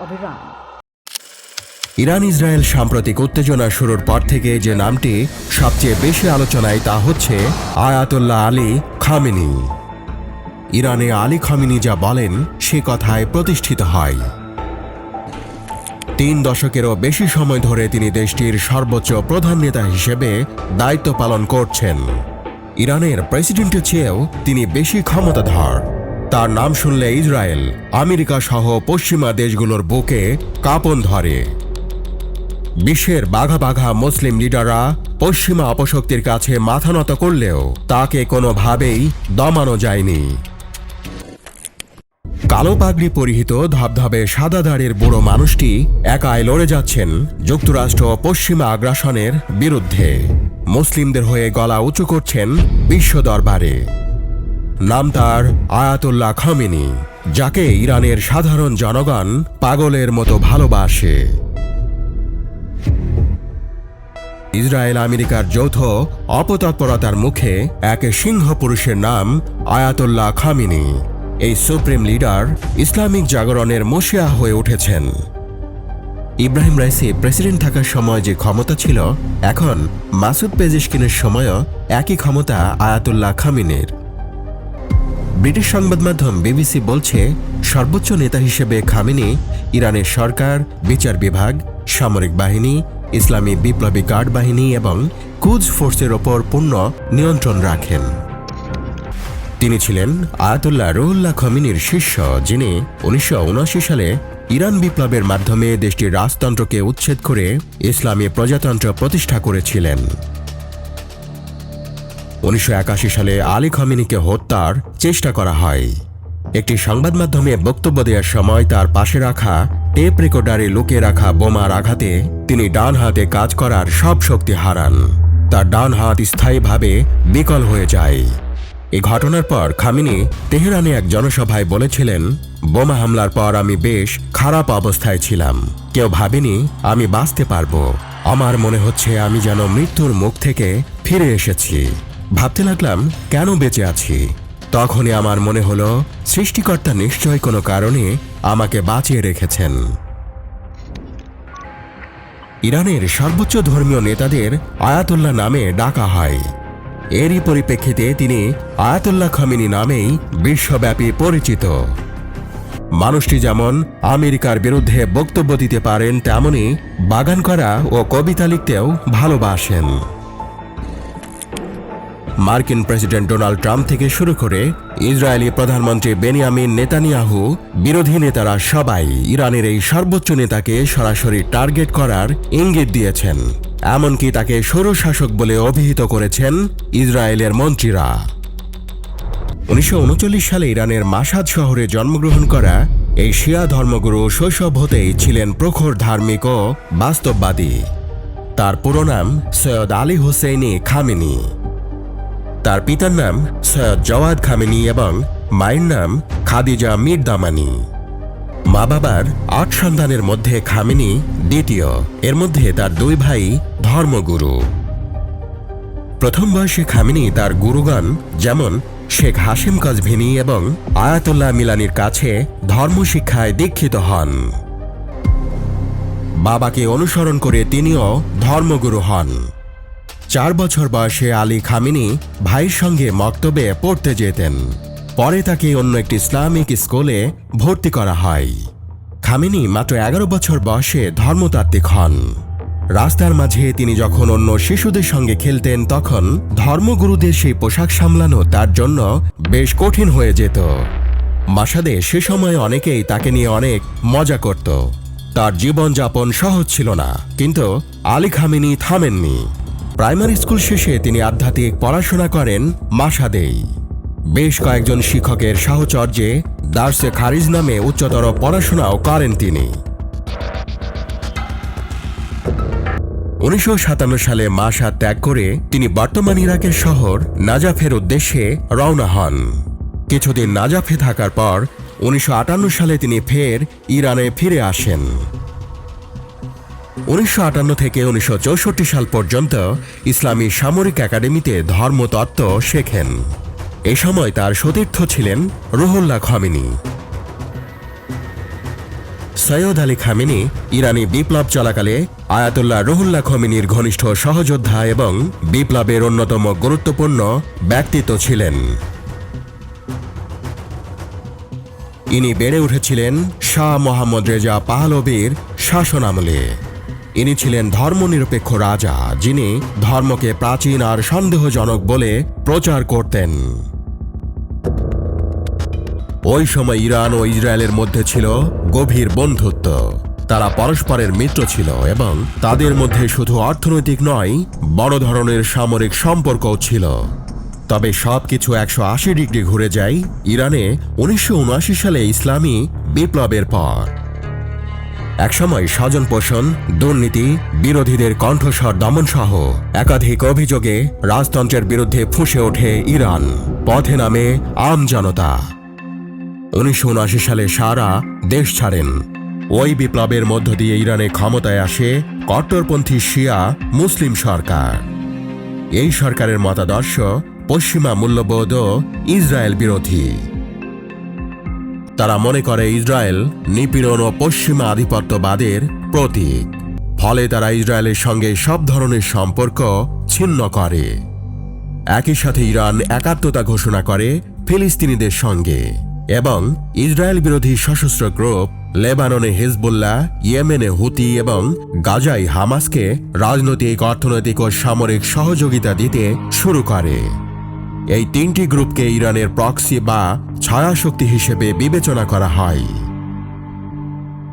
of Iran. Iran Israel সাম্প্রতিক উত্তেজনা শুরুর পর থেকে যে নামটি সবচেয়ে বেশি আলোচনায় তা হচ্ছে আয়াতুল্লাহ আলী খামিনি। ইরানে আলী খামিনি যা বলেন, সে কথায় প্রতিষ্ঠিত হয়। তিন দশকেরও বেশি সময় ধরে তিনি দেশটির সর্বোচ্চ প্রধান নেতা হিসেবে দায়িত্ব পালন করছেন। ইরানের প্রেসিডেন্টের চেয়েও তিনি বেশি ক্ষমতাধর। তার নাম শুনলে ইসরায়েল, আমেরিকা সহ পশ্চিমা দেশগুলোর বুকে কাঁপন ধরে। বিশ্বের বাঘা বাঘা মুসলিম লিডাররা পশ্চিমা অপশক্তির কাছে মাথা নত করলেও তাকে কোনোভাবেই দমানো যায়নি। কালো পাগড়ি পরিহিত ধবধবে সাদা দাড়ির বুড়ো মানুষটি একাই লড়ে যাচ্ছেন যুক্তরাষ্ট্র পশ্চিমা আগ্রাসনের বিরুদ্ধে। মুসলিমদের হয়ে গলা উঁচু করছেন বিশ্ব দরবারে। নাম তার আয়াতুল্লাহ খামিনি, যাকে ইরানের সাধারণ জনগণ পাগলের মতো ভালোবাসে। ইসরায়েল আমেরিকার যৌথ অপতৎপরতার মুখে এক সিংহ পুরুষের নাম আয়াতুল্লাহ খামিনি। এই সুপ্রিম লিডার ইসলামিক জাগরণের মশিয়া হয়ে উঠেছেন। ইব্রাহিম রাইসি প্রেসিডেন্ট থাকার সময় যে ক্ষমতা ছিল, এখন মাসুদ পেজিশকিনের সময়ও একই ক্ষমতা আয়াতুল্লাহ খামিনের। ব্রিটিশ সংবাদ মাধ্যম বিবিসি বলছে, সর্বোচ্চ নেতা হিসেবে খামিনি ইরানের সরকার, বিচার বিভাগ, সামরিক বাহিনী, ইসলামী বিপ্লবী গার্ড বাহিনী এবং কুজ ফোর্সের ওপর পূর্ণ নিয়ন্ত্রণ রাখেন। তিনি ছিলেন আয়াতুল্লাহ রুহুল্লাহ খমিনির শিষ্য, যিনি উনিশশো উনআশি সালে ইরান বিপ্লবের মাধ্যমে দেশটির রাজতন্ত্রকে উচ্ছেদ করে ইসলামী প্রজাতন্ত্র প্রতিষ্ঠা করেছিলেন। উনিশশো একাশি সালে আলী খমিনিকে হত্যার চেষ্টা করা হয়। একটি সংবাদ মাধ্যমে বক্তব্য দেওয়ার সময় তার পাশে রাখা টেপ রেকর্ডারে লুকিয়ে রাখা বোমার আঘাতে তিনি ডান হাতে কাজ করার সব শক্তি হারান। তার ডান হাত স্থায়ীভাবে বিকল হয়ে যায়। এই ঘটনার পর খামিনি তেহরানে এক জনসভায় বলেছিলেন, বোমা হামলার পর আমি বেশ খারাপ অবস্থায় ছিলাম। কেউ ভাবেনি আমি বাঁচতে পারব। আমার মনে হচ্ছে আমি যেন মৃত্যুর মুখ থেকে ফিরে এসেছি। ভাবতে লাগলাম, কেন বেঁচে আছি? তখনই আমার মনে হলো, সৃষ্টিকর্তা নিশ্চয় কোনো কারণে আমাকে বাঁচিয়ে রেখেছেন। ইরানের সর্বোচ্চ ধর্মীয় নেতাদের আয়াতুল্লাহ নামে ডাকা হয়। এরই পরিপ্রেক্ষিতে তিনি আয়াতুল্লাহ খামিনি নামেই বিশ্বব্যাপী পরিচিত। মানুষটি যেমন আমেরিকার বিরুদ্ধে বক্তব্য দিতে পারেন, তেমনি বাগান করা ও কবিতা লিখতেও ভালোবাসেন। মার্কিন প্রেসিডেন্ট ডোনাল্ড ট্রাম্প থেকে শুরু করে ইসরায়েলি প্রধানমন্ত্রী বেনিয়ামিন নেতানিয়াহু, বিরোধী নেতারা সবাই ইরানের এই সর্বোচ্চ নেতাকে সরাসরি টার্গেট করার ইঙ্গিত দিয়েছেন। এমনকি তাকে স্বৈরশাসক বলে অভিহিত করেছেন ইসরায়েলের মন্ত্রীরা। উনিশশো উনচল্লিশ সালে ইরানের মাসাদ শহরে জন্মগ্রহণ করা এই শিয়া ধর্মগুরু শৈশব হতেই ছিলেন প্রখর ধার্মিক ও বাস্তববাদী। তার পুরো নাম সৈয়দ আলী হুসেইনি খামিনি। তার পিতার নাম সৈয়দ জওয়াদ খামেনি এবং মায়ের নাম খাদিজা মীর দামানি মা বাবার আট সন্তানের মধ্যে খামেনি দ্বিতীয়। এর মধ্যে তার দুই ভাই ধর্মগুরু। প্রথম বয়সে খামিনি তার গুরুগণ যেমন শেখ হাসিম কাজভিনি এবং আয়াতুল্লাহ মিলানির কাছে ধর্মশিক্ষায় দীক্ষিত হন। বাবাকে অনুসরণ করে তিনিও ধর্মগুরু হন। চার বছর বয়সে আলী খামিনি ভাইয়ের সঙ্গে মক্তবে পড়তে যেতেন। পরে তাকে অন্য একটি ইসলামিক স্কুলে ভর্তি করা হয়। খামিনি মাত্র এগারো বছর বয়সে ধর্মতাত্ত্বিক হন। রাস্তার মাঝে তিনি যখন অন্য শিশুদের সঙ্গে খেলতেন, তখন ধর্মগুরুদের সেই পোশাক সামলানো তার জন্য বেশ কঠিন হয়ে যেত। মাসাদে সে সময় অনেকেই তাকে নিয়ে অনেক মজা করত। তার জীবনযাপন সহজ ছিল না, কিন্তু আলী খামিনি থামেননি। প্রাইমারি স্কুল শেষে তিনি আধ্যাত্মিক পড়াশোনা করেন মাসাদেই বেশ কয়েকজন শিক্ষকের সাহচর্যে দার্সে খারিজ নামে উচ্চতর পড়াশোনাও করেন তিনি। উনিশশো সাতান্ন সালে মাসা ত্যাগ করে তিনি বর্তমান ইরাকের শহর নাজাফের উদ্দেশ্যে রওনা হন। কিছুদিন নাজাফে থাকার পর উনিশশো আটান্ন সালে তিনি ফের ইরানে ফিরে আসেন। উনিশশো আটান্ন থেকে উনিশশো চৌষট্টি সাল পর্যন্ত ইসলামী সামরিক একাডেমিতে ধর্মতত্ত্ব শেখেন। এ সময় তার সতীর্থ ছিলেন Ruhollah Khomeini. Sayyid Ali Khamenei ইরানি বিপ্লব চলাকালে আয়াতুল্লাহ রুহুল্লাহ খমিনির ঘনিষ্ঠ সহযোদ্ধা এবং বিপ্লবের অন্যতম গুরুত্বপূর্ণ ব্যক্তিত্ব ছিলেন। ইনি বেড়ে উঠেছিলেন শাহ মোহাম্মদ রেজা পাহলবির শাসনামলে। ইনি ছিলেন ধর্মনিরপেক্ষ রাজা, যিনি ধর্মকে প্রাচীন আর সন্দেহজনক বলে প্রচার করতেন। ওই সময় ইরান ও ইসরায়েলের মধ্যে ছিল গভীর বন্ধুত্ব। তারা পরস্পরের মিত্র ছিল এবং তাদের মধ্যে শুধু অর্থনৈতিক নয়, বড় ধরনের সামরিক সম্পর্কও ছিল। তবে সবকিছু একশো আশি ডিগ্রি ঘুরে যায় ইরানে উনিশশো উনআশি সালে ইসলামী বিপ্লবের পর। একসময় স্বজন পোষণ, দুর্নীতি, বিরোধীদের কণ্ঠস্বর দমনসহ একাধিক অভিযোগে রাজতন্ত্রের বিরুদ্ধে ফুঁসে ওঠে ইরান। পথে নামে আম জনতা। উনিশশো উনআশি সালে সারা দেশ ছাড়েন। ওই বিপ্লবের মধ্য দিয়ে ইরানে ক্ষমতায় আসে কট্টরপন্থী শিয়া মুসলিম সরকার। এই সরকারের মতাদর্শ পশ্চিমা মূল্যবোধ ও ইসরায়েল বিরোধী। তারা মনে করে ইসরায়েল নিপীড়ন ও পশ্চিমা আধিপত্যবাদের প্রতীক। ফলে তারা ইসরায়েলের সঙ্গে সব ধরনের সম্পর্ক ছিন্ন করে। একই সাথে ইরান একাত্মতা ঘোষণা করে ফিলিস্তিনিদের সঙ্গে এবং ইসরায়েল বিরোধী সশস্ত্র গ্রুপ লেবাননে হিজবুল্লাহ, ইয়েমেনে হুতি এবং গাজাই হামাসকে রাজনৈতিক, অর্থনৈতিক ও সামরিক সহযোগিতা দিতে শুরু করে। এই তিনটি গ্রুপকে ইরানের প্রক্সি বা ছায়াশক্তি হিসেবে বিবেচনা করা হয়।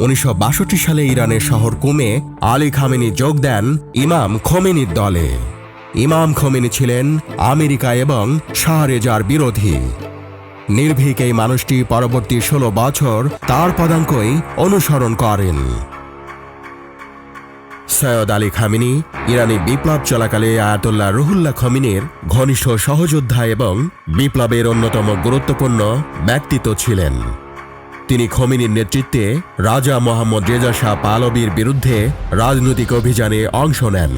উনিশশো বাষট্টি সালে ইরানের শহর কুমে আলী খামেনি যোগ দেন ইমাম খোমেনির দলে। ইমাম খোমেনি ছিলেন আমেরিকা এবং শাহরেজার বিরোধী। নির্ভীক এই মানুষটি পরবর্তী ষোলো বছর তার পদাঙ্কই অনুসরণ করেন। সৈয়দ আলী খামিনি, ইরানি বিপ্লব চলাকালে আয়াতুল্লাহ রুহুল্লাহ খমিনের ঘনিষ্ঠ সহযোদ্ধা এবং বিপ্লবের অন্যতম গুরুত্বপূর্ণ ব্যক্তিত্ব ছিলেন। তিনি খমিনীর নেতৃত্বে রাজা মোহাম্মদ রেজা শাহ পালবির বিরুদ্ধে রাজনৈতিক অভিযানে অংশ নেন।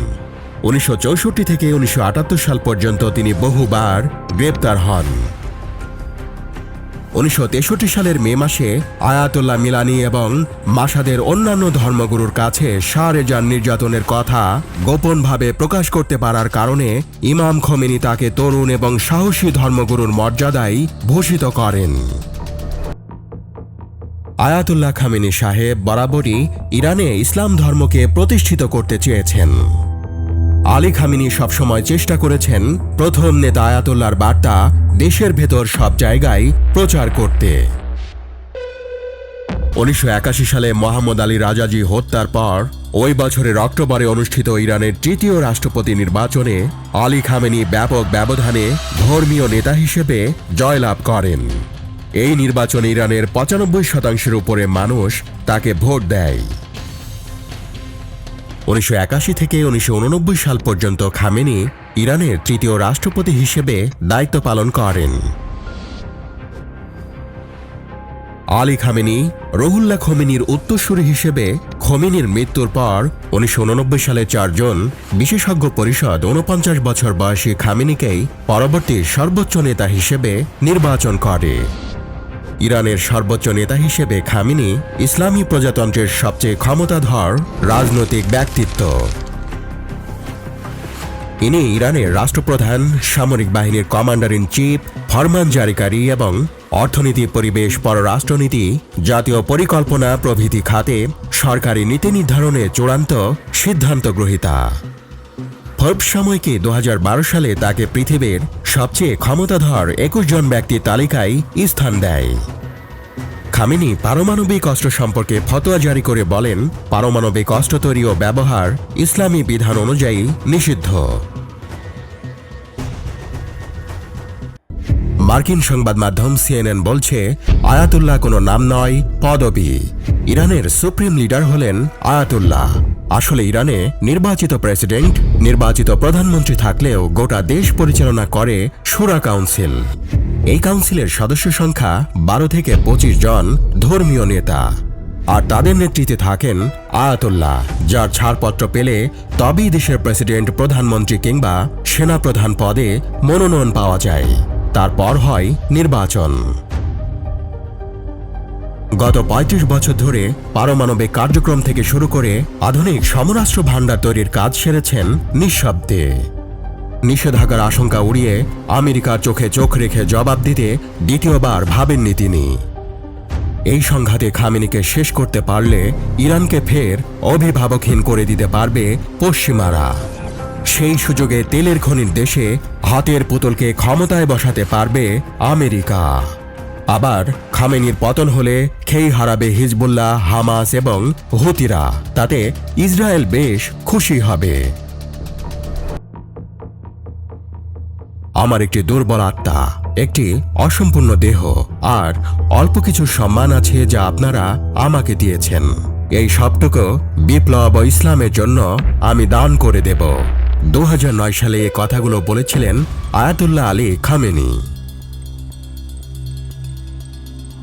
উনিশশো চৌষট্টি থেকে উনিশশো আটাত্তর সাল পর্যন্ত তিনি বহুবার গ্রেপ্তার হন। উনিশশো তেষট্টি সালের মে মাসে আয়াতুল্লাহ মিলানি এবং মাসাদের অন্যান্য ধর্মগুরুর কাছে শাহরেজান নির্যাতনের কথা গোপনভাবে প্রকাশ করতে পারার কারণে ইমাম খমেনি তাকে তরুণ এবং সাহসী ধর্মগুরুর মর্যাদায় ভূষিত করেন। আয়াতুল্লাহ খামেনি সাহেব বরাবরই ইরানে ইসলাম ধর্মকে প্রতিষ্ঠিত করতে চেয়েছেন। আলী খামিনি সবসময় চেষ্টা করেছেন প্রথম নেতা আয়াতুল্লাহর বার্তা দেশের ভেতর সব জায়গায় প্রচার করতে। উনিশশো একাশি সালে মোহাম্মদ আলী রাজাজি হত্যার পর ওই বছরের অক্টোবরে অনুষ্ঠিত ইরানের তৃতীয় রাষ্ট্রপতি নির্বাচনে আলী খামেনি ব্যাপক ব্যবধানে ধর্মীয় নেতা হিসেবে জয়লাভ করেন। এই নির্বাচনে ইরানের পঁচানব্বই শতাংশের উপরে মানুষ তাকে ভোট দেয়। উনিশশো একাশি থেকে উনিশশো উননব্বই সাল পর্যন্ত খামেনি ইরানের তৃতীয় রাষ্ট্রপতি হিসেবে দায়িত্ব পালন করেন। আলী খামেনি, রহুল্লা খমিনির উত্তরসূরি হিসেবে খমিনির মৃত্যুর পর উনিশশো উননব্বই সালে চারজন বিশেষজ্ঞ পরিষদ উনপঞ্চাশ বছর বয়সী খামেনিকেই পরবর্তী সর্বোচ্চ নেতা হিসেবে নির্বাচন করে। ইরানের সর্বোচ্চ নেতা হিসেবে খামিনি ইসলামী প্রজাতন্ত্রের সবচেয়ে ক্ষমতাধর রাজনৈতিক ব্যক্তিত্ব। ইনি ইরানের রাষ্ট্রপ্রধান, সামরিক বাহিনীর কমান্ডার ইন চিফ, ফরমান জারিকারী এবং অর্থনীতি, পরিবেশ, পররাষ্ট্রনীতি জাতীয় পরিকল্পনা প্রভৃতি খাতে সরকারি নীতি নির্ধারণে চূড়ান্ত সিদ্ধান্ত গ্রহীতা। ফোর্বস সময়কে দু হাজার বারো সালে তাকে পৃথিবীর সবচেয়ে ক্ষমতাধর একুশ জন ব্যক্তির তালিকায় স্থান দেয়। খামিনি পারমাণবিক অস্ত্র সম্পর্কে ফতোয়া জারি করে বলেন, পারমাণবিক অস্ত্র তৈরি ও ব্যবহার ইসলামী বিধান অনুযায়ী নিষিদ্ধ। মার্কিন সংবাদ মাধ্যম সিএনএন বলছে, আয়াতুল্লাহ কোনো নাম নয়, পদবি। ইরানের সুপ্রিম লিডার হলেন আয়াতুল্লাহ। আসলে ইরানে নির্বাচিত প্রেসিডেন্ট, নির্বাচিত প্রধানমন্ত্রী থাকলেও গোটা দেশ পরিচালনা করে সুরা কাউন্সিল। এই কাউন্সিলের সদস্য সংখ্যা বারো থেকে পঁচিশ জন ধর্মীয় নেতা। আর তাদের নেতৃত্বে থাকেন আয়াতুল্লাহ, যার ছাড়পত্র পেলে তবেই দেশের প্রেসিডেন্ট, প্রধানমন্ত্রী কিংবা সেনাপ্রধান পদে মনোনয়ন পাওয়া যায়। তারপর হয় নির্বাচন। গত ৩৫ বছর ধরে পারমাণবিক কার্যক্রম থেকে শুরু করে আধুনিক সমরাস্ত্র ভাণ্ডার তৈরির কাজ সেরেছেন নিঃশব্দে। নিষেধাজ্ঞার আশঙ্কা উড়িয়ে আমেরিকার চোখে চোখ রেখে জবাব দিতে দ্বিতীয়বার ভাবেননি তিনি। এই সংঘাতে খামেনিকে শেষ করতে পারলে ইরানকে ফের অভিভাবকহীন করে দিতে পারবে পশ্চিমারা। সেই সুযোগে তেলের খনির দেশে হাতের পুতুলকে ক্ষমতায় বসাতে পারবে আমেরিকা। আবার খামেনির পতন হলে খেই হারাবে হিজবুল্লাহ, হামাস এবং হুতিরা। তাতে ইসরায়েল বেশ খুশি হবে। আমার একটি দুর্বল আত্মা, একটি অসম্পূর্ণ দেহ, আর অল্প কিছু সম্মান আছে যা আপনারা আমাকে দিয়েছেন। এই সবটুকু বিপ্লব ও ইসলামের জন্য আমি দান করে দেব। দু হাজার নয় সালে এ কথাগুলো বলেছিলেন আয়াতুল্লাহ আলী খামেনি।